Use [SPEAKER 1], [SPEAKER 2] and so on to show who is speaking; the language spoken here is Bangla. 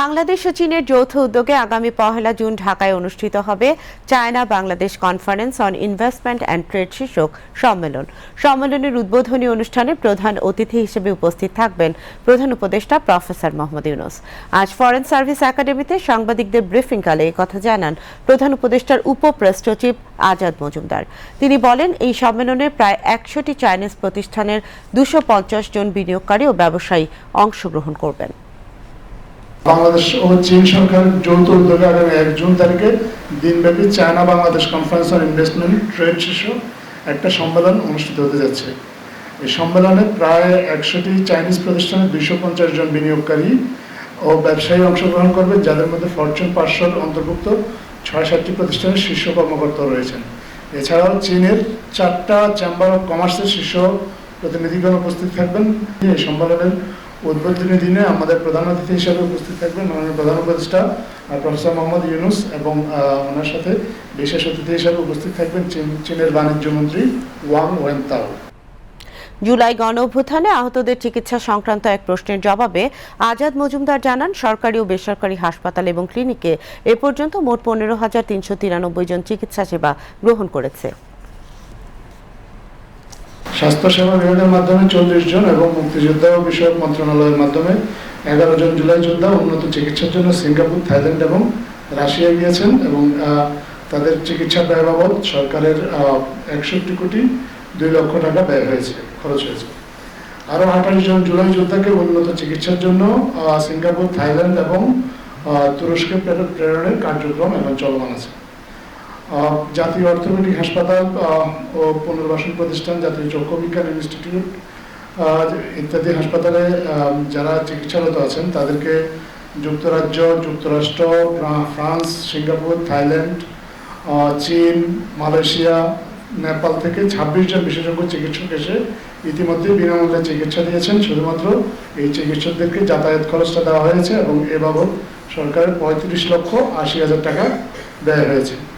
[SPEAKER 1] বাংলাদেশ ও চীনের যৌথ উদ্যোগে আগামী পহেলা জুন ঢাকায় অনুষ্ঠিত হবে China Bangladesh conference on investment and trade শীর্ষক সম্মেলন সম্মেলনের উদ্বোধনী অনুষ্ঠানে প্রধান অতিথি হিসেবে উপস্থিত থাকবেন প্রধান উপদেষ্টা প্রফেসর মোহাম্মদ ইউনুস আজ ফরেন সার্ভিস একাডেমিতে সাংবাদিকদের ব্রিফিংকালে কথা জানান প্রধান উপদেষ্টার উপপ্রেস সচিব আজাদ মজুমদার তিনি বলেন এই সম্মেলনে প্রায় একশোটি চাইনিজ প্রতিষ্ঠানের দুশো জন বিনিয়োগকারী ও ব্যবসায়ী অংশগ্রহণ করবেন
[SPEAKER 2] বাংলাদেশ ও চীন সরকার যৌথ উদ্যোগে আগামী এক জুন তারিখে দিনব্যাপী China Bangladesh conference on investment trade শীর্ষ একটা সম্মেলন অনুষ্ঠিত হতে যাচ্ছে এই সম্মেলনে প্রায় একশোটি চাইনিজ প্রতিষ্ঠানে দুইশো পঞ্চাশ জন বিনিয়োগকারী ও ব্যবসায়ী অংশগ্রহণ করবে যাদের মধ্যে ফরচুন পার্সল অন্তর্ভুক্ত ছয় সাতটি প্রতিষ্ঠানের শীর্ষ কর্মকর্তা রয়েছেন এছাড়াও চীনের চারটা চেম্বার অফ কমার্সের শীর্ষ প্রতিনিধিগণ উপস্থিত থাকবেন এই সম্মেলনের উদ্বোধনী দিনে আমাদের প্রধান অতিথি হিসাবে উপস্থিত থাকবেন মাননীয় প্রধান উপদেষ্টা প্রফেসর মোহাম্মদ ইউনুস এবং ওনার সাথে বিশেষ অতিথি হিসাবে উপস্থিত থাকবেন চীনের বাণিজ্য মন্ত্রী ওয়াং ওয়েনতাও
[SPEAKER 1] জুলাই গণ অভ্যুত্থানে আহতদের চিকিৎসা সংক্রান্ত এক প্রশ্নের জবাবে আজাদ মজুমদার জানান সরকারি ও বেসরকারি হাসপাতাল এবং ক্লিনিকে এ পর্যন্ত মোট পনেরো হাজার তিনশো তিরানব্বই জন চিকিৎসা সেবা গ্রহণ করেছে
[SPEAKER 2] স্বাস্থ্যসেবা বিভাগের মাধ্যমে চল্লিশ জন এবং মুক্তিযোদ্ধা বিষয়ক মন্ত্রণালয়ের মাধ্যমে এগারো জন জুলাই যোদ্ধা উন্নত চিকিৎসার জন্য সিঙ্গাপুর থাইল্যান্ড এবং রাশিয়া গিয়েছেন এবং তাদের চিকিৎসা ব্যয় বাবদ সরকারের একষট্টি কোটি দুই লক্ষ টাকা ব্যয় হয়েছে খরচ হয়েছে আরও আঠাশ জন জুলাই যোদ্ধাকে উন্নত চিকিৎসার জন্য সিঙ্গাপুর থাইল্যান্ড এবং তুরস্কে প্রেরণের কার্যক্রম এখন চলমান আছে জাতীয় অর্থনৈতিক হাসপাতাল ও পুনর্বাসন প্রতিষ্ঠান জাতীয় চক্ষু বিজ্ঞান ইনস্টিটিউট ইত্যাদি হাসপাতালে যারা চিকিৎসারত আছেন তাদেরকে যুক্তরাজ্য যুক্তরাষ্ট্র ফ্রান্স সিঙ্গাপুর থাইল্যান্ড চীন মালয়েশিয়া নেপাল থেকে ছাব্বিশ জন বিশেষজ্ঞ চিকিৎসক এসে ইতিমধ্যে বিনামূল্যে চিকিৎসা দিয়েছেন শুধুমাত্র এই চিকিৎসকদেরকে যাতায়াত খরচটা দেওয়া হয়েছে এবং এ বাবদ সরকারের পঁয়ত্রিশ লক্ষ আশি হাজার টাকা ব্যয় হয়েছে